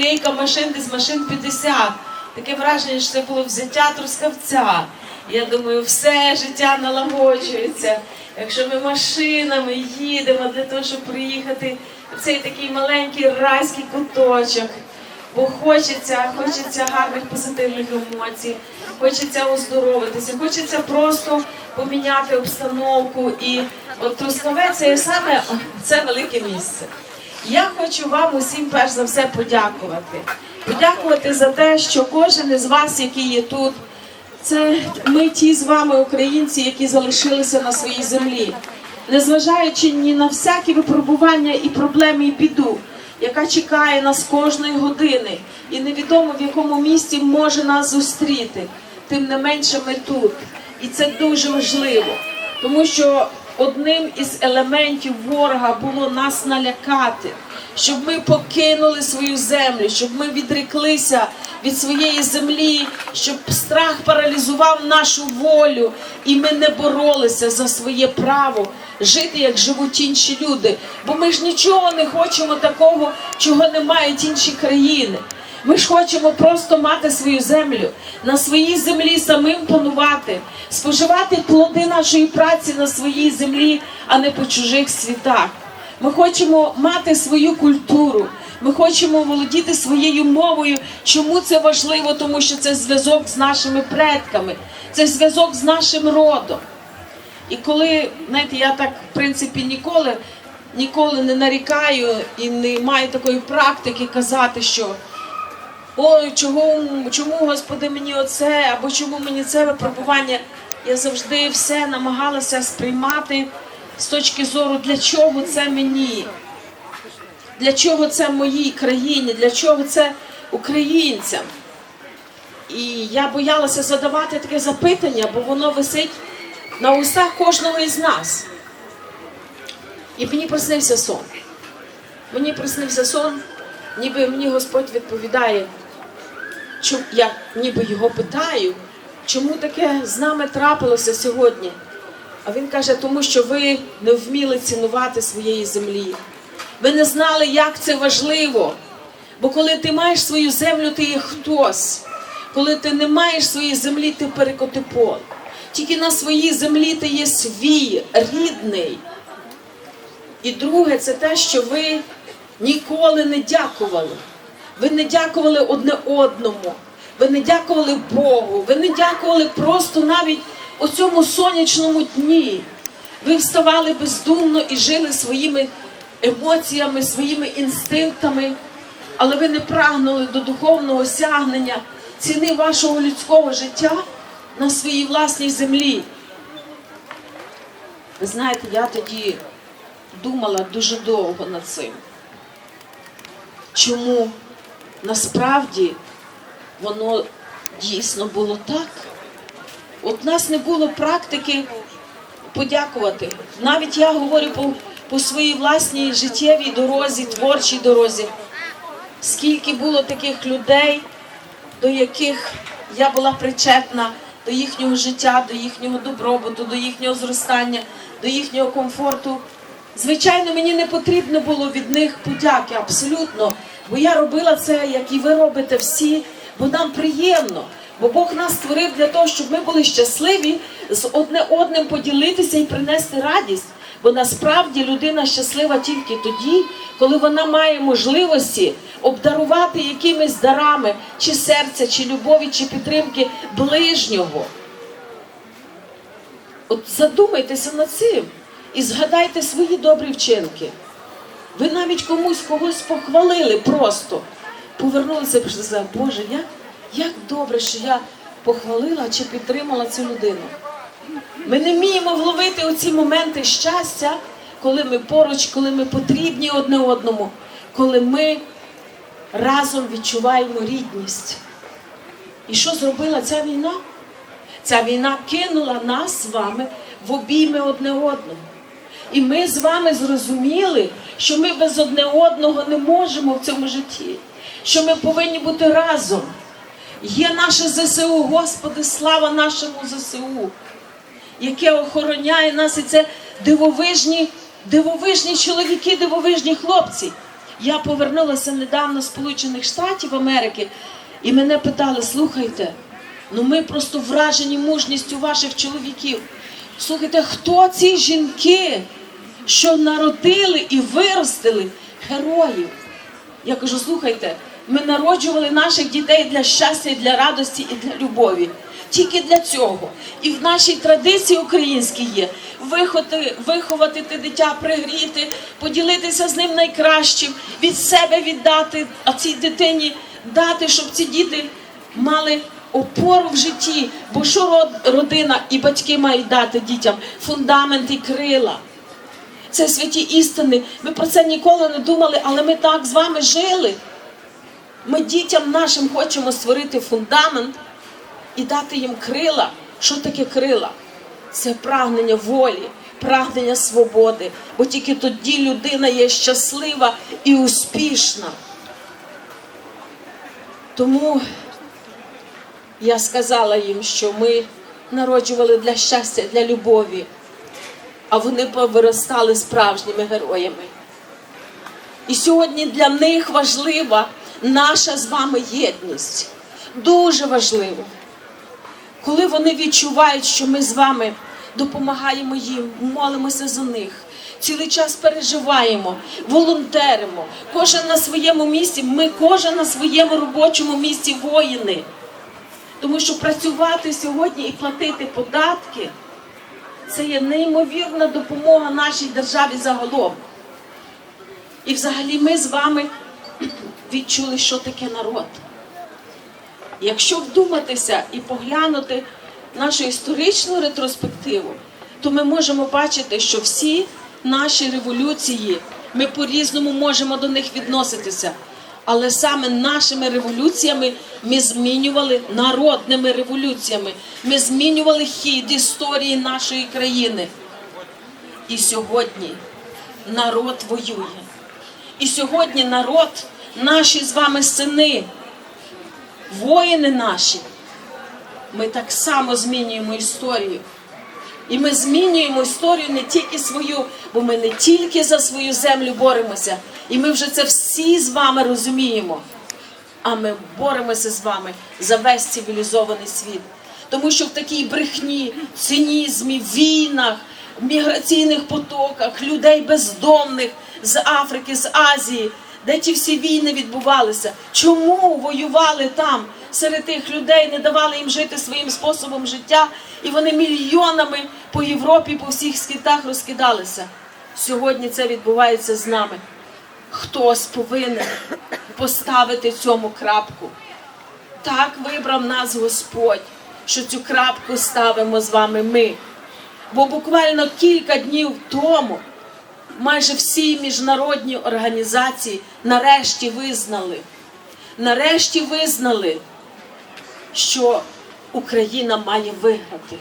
склейка машин, десь машин 50. Таке враження, що це було взяття трускавця. Я думаю, все життя налагоджується. Якщо ми машинами їдемо для того, щоб приїхати в цей такий маленький райський куточок, бо хочеться, хочеться гарних позитивних емоцій, хочеться оздоровитися, хочеться просто поміняти обстановку. І от Трускавець це саме це велике місце. Я хочу вам усім перш за все подякувати. Подякувати за те, що кожен із вас, який є тут, це ми ті з вами, українці, які залишилися на своїй землі, незважаючи ні на всякі випробування і проблеми, і біду, яка чекає нас кожної години, і невідомо в якому місці може нас зустріти. Тим не менше ми тут. І це дуже важливо, тому що одним із елементів ворога було нас налякати, щоб ми покинули свою землю, щоб ми відреклися від своєї землі, щоб страх паралізував нашу волю, і ми не боролися за своє право жити, як живуть інші люди. Бо ми ж нічого не хочемо такого, чого не мають інші країни. Ми ж хочемо просто мати свою землю, на своїй землі самим панувати, споживати плоди нашої праці на своїй землі, а не по чужих світах. Ми хочемо мати свою культуру. Ми хочемо володіти своєю мовою. Чому це важливо? Тому що це зв'язок з нашими предками, це зв'язок з нашим родом. І коли, знаєте, я так в принципі ніколи, ніколи не нарікаю і не маю такої практики казати, що ой, чого, чому Господи мені оце, або чому мені це випробування. Я завжди все намагалася сприймати з точки зору, для чого це мені, для чого це моїй країні, для чого це українцям. І я боялася задавати таке запитання, бо воно висить на устах кожного із нас. І мені приснився сон. Мені приснився сон, ніби мені Господь відповідає, чу- я ніби його питаю, чому таке з нами трапилося сьогодні. А він каже, тому що ви не вміли цінувати своєї землі. Ви не знали, як це важливо. Бо коли ти маєш свою землю, ти є хтось. Коли ти не маєш своєї землі, ти перекотипон. Тільки на своїй землі ти є свій, рідний. І друге, це те, що ви ніколи не дякували. Ви не дякували одне одному. Ви не дякували Богу. Ви не дякували просто навіть у цьому сонячному дні. Ви вставали бездумно і жили своїми емоціями, своїми інстинктами, але ви не прагнули до духовного осягнення ціни вашого людського життя на своїй власній землі. Ви знаєте, я тоді думала дуже довго над цим. Чому насправді воно дійсно було так? От нас не було практики подякувати. Навіть я говорю по, по своїй власній життєвій дорозі, творчій дорозі. Скільки було таких людей, до яких я була причетна, до їхнього життя, до їхнього добробуту, до їхнього зростання, до їхнього комфорту. Звичайно, мені не потрібно було від них подяки, абсолютно. Бо я робила це, як і ви робите всі, бо нам приємно. Бо Бог нас створив для того, щоб ми були щасливі з одне одним поділитися і принести радість. Бо насправді людина щаслива тільки тоді, коли вона має можливості обдарувати якимись дарами чи серця, чи любові, чи підтримки ближнього. От задумайтеся над цим і згадайте свої добрі вчинки. Ви навіть комусь когось похвалили просто. Повернулися сказали, Боже, як, як добре, що я похвалила чи підтримала цю людину. Ми не вміємо вловити оці моменти щастя, коли ми поруч, коли ми потрібні одне одному, коли ми разом відчуваємо рідність. І що зробила ця війна? Ця війна кинула нас з вами в обійми одне одному. І ми з вами зрозуміли, що ми без одне одного не можемо в цьому житті, що ми повинні бути разом. Є наше ЗСУ, Господи, слава нашому ЗСУ, яке охороняє нас, і це дивовижні, дивовижні чоловіки, дивовижні хлопці. Я повернулася недавно з Сполучених Штатів Америки, і мене питали: слухайте, ну ми просто вражені мужністю ваших чоловіків. Слухайте, хто ці жінки, що народили і виростили героїв? Я кажу, слухайте, ми народжували наших дітей для щастя, для радості і для любові. Тільки для цього. І в нашій традиції українській є виховати, виховати те дитя, пригріти, поділитися з ним найкращим, від себе віддати, а цій дитині дати, щоб ці діти мали опору в житті. Бо що родина і батьки мають дати дітям? Фундамент і крила. Це святі істини. Ми про це ніколи не думали, але ми так з вами жили. Ми дітям нашим хочемо створити фундамент і дати їм крила. Що таке крила? Це прагнення волі, прагнення свободи. Бо тільки тоді людина є щаслива і успішна. Тому я сказала їм, що ми народжували для щастя, для любові, а вони повиростали справжніми героями. І сьогодні для них важлива наша з вами єдність. Дуже важливо. Коли вони відчувають, що ми з вами допомагаємо їм, молимося за них, цілий час переживаємо, волонтеримо, кожен на своєму місці, ми кожен на своєму робочому місці воїни. Тому що працювати сьогодні і платити податки це є неймовірна допомога нашій державі загалом. І взагалі ми з вами відчули, що таке народ. Якщо вдуматися і поглянути нашу історичну ретроспективу, то ми можемо бачити, що всі наші революції, ми по-різному можемо до них відноситися. Але саме нашими революціями ми змінювали народними революціями. Ми змінювали хід історії нашої країни. І сьогодні народ воює. І сьогодні народ, наші з вами сини, воїни наші, ми так само змінюємо історію. І ми змінюємо історію не тільки свою, бо ми не тільки за свою землю боремося, і ми вже це всі з вами розуміємо. А ми боремося з вами за весь цивілізований світ. Тому що в такій брехні, цинізмі, війнах, міграційних потоках, людей бездомних з Африки, з Азії, де ті всі війни відбувалися. Чому воювали там серед тих людей, не давали їм жити своїм способом життя, і вони мільйонами по Європі, по всіх світах розкидалися. Сьогодні це відбувається з нами. Хтось повинен поставити цьому крапку. Так вибрав нас Господь, що цю крапку ставимо з вами ми. Бо буквально кілька днів тому майже всі міжнародні організації нарешті визнали, нарешті визнали, що Україна має виграти.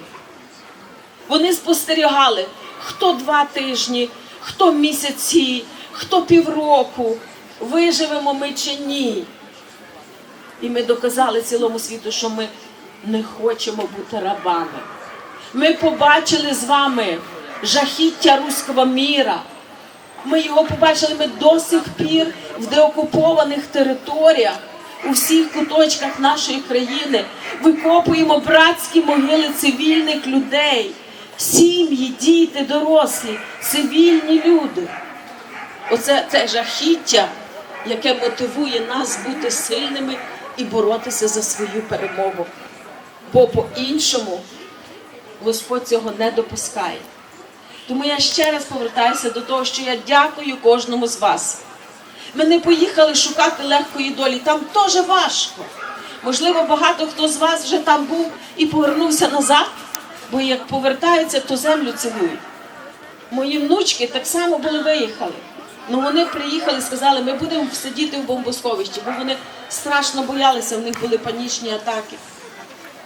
Вони спостерігали, хто два тижні, хто місяці, хто півроку, виживемо ми чи ні. І ми доказали цілому світу, що ми не хочемо бути рабами. Ми побачили з вами жахіття руського міра. Ми його побачили ми до сих пір в деокупованих територіях, у всіх куточках нашої країни. Викопуємо братські могили цивільних людей, сім'ї, діти, дорослі, цивільні люди. Оце це жахіття, яке мотивує нас бути сильними і боротися за свою перемогу. Бо по-іншому Господь цього не допускає. Тому я ще раз повертаюся до того, що я дякую кожному з вас. Ми не поїхали шукати легкої долі, там теж важко. Можливо, багато хто з вас вже там був і повернувся назад, бо як повертаються, то землю цілують. Мої внучки так само були виїхали. Ну вони приїхали, сказали, ми будемо сидіти в бомбосховищі, бо вони страшно боялися, в них були панічні атаки.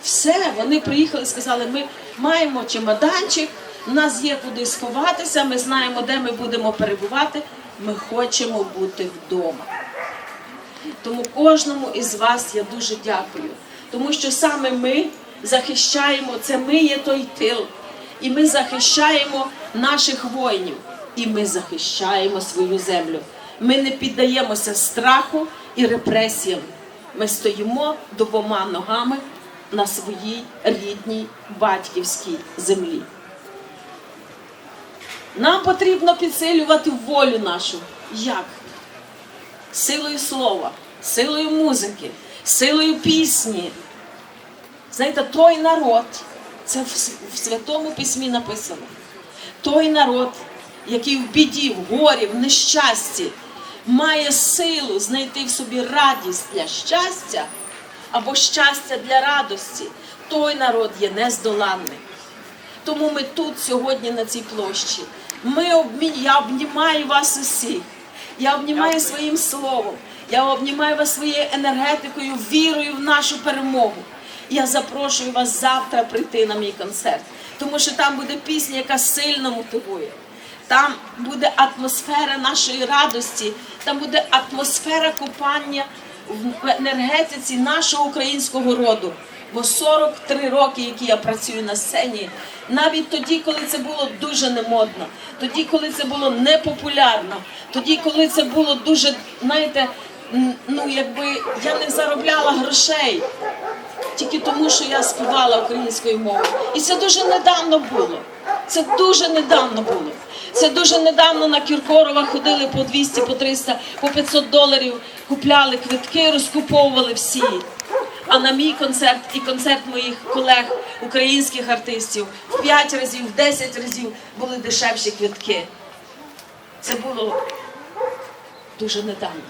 Все, вони приїхали, сказали, ми маємо чемоданчик, у нас є куди сховатися, ми знаємо, де ми будемо перебувати. Ми хочемо бути вдома. Тому кожному із вас я дуже дякую, тому що саме ми захищаємо це. Ми є той тил, і ми захищаємо наших воїнів, і ми захищаємо свою землю. Ми не піддаємося страху і репресіям. Ми стоїмо двома ногами на своїй рідній батьківській землі. Нам потрібно підсилювати волю нашу. Як? Силою слова, силою музики, силою пісні. Знаєте, той народ, це в Святому Письмі написано. Той народ, який в біді, в горі, в нещасті, має силу знайти в собі радість для щастя або щастя для радості, той народ є нездоланний. Тому ми тут сьогодні на цій площі. Ми обмі... Я обнімаю вас усіх. Я обнімаю своїм словом. Я обнімаю вас своєю енергетикою, вірою в нашу перемогу. Я запрошую вас завтра прийти на мій концерт, тому що там буде пісня, яка сильно мотивує. Там буде атмосфера нашої радості, там буде атмосфера купання в енергетиці нашого українського роду. Бо 43 роки, які я працюю на сцені, навіть тоді, коли це було дуже немодно, тоді, коли це було непопулярно, тоді, коли це було дуже, знаєте, ну якби я не заробляла грошей тільки тому, що я співала українською мовою. І це дуже недавно було. Це дуже недавно було. Це дуже недавно на Кіркорова ходили по 200, по 300, по 500 доларів, купляли квитки, розкуповували всі. А на мій концерт і концерт моїх колег, українських артистів, в 5 разів, в 10 разів були дешевші квитки. Це було дуже недавно.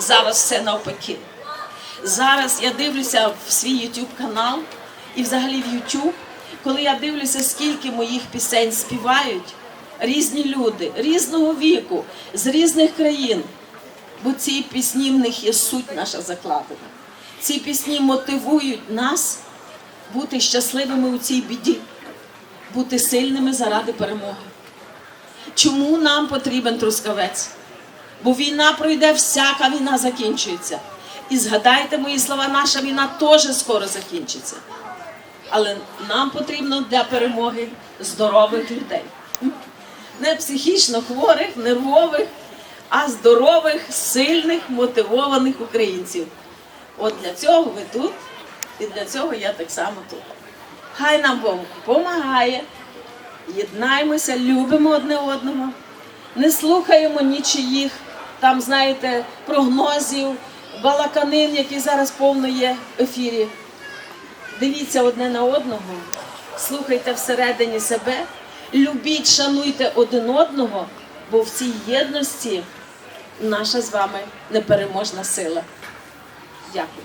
Зараз все навпаки. Зараз я дивлюся в свій YouTube канал і взагалі в YouTube, коли я дивлюся, скільки моїх пісень співають різні люди різного віку, з різних країн. Бо ці пісні в них є суть наша закладена. Ці пісні мотивують нас бути щасливими у цій біді, бути сильними заради перемоги. Чому нам потрібен трускавець? Бо війна пройде, всяка війна закінчується. І згадайте мої слова, наша війна теж скоро закінчиться. Але нам потрібно для перемоги здорових людей. Не психічно хворих, нервових, а здорових, сильних, мотивованих українців. От для цього ви тут, і для цього я так само тут. Хай нам Бог допомагає, єднаємося, любимо одне одного, не слухаємо нічиїх, там, знаєте, прогнозів, балаканин, які зараз повно є в ефірі. Дивіться одне на одного, слухайте всередині себе, любіть, шануйте один одного, бо в цій єдності наша з вами непереможна сила. Дякую.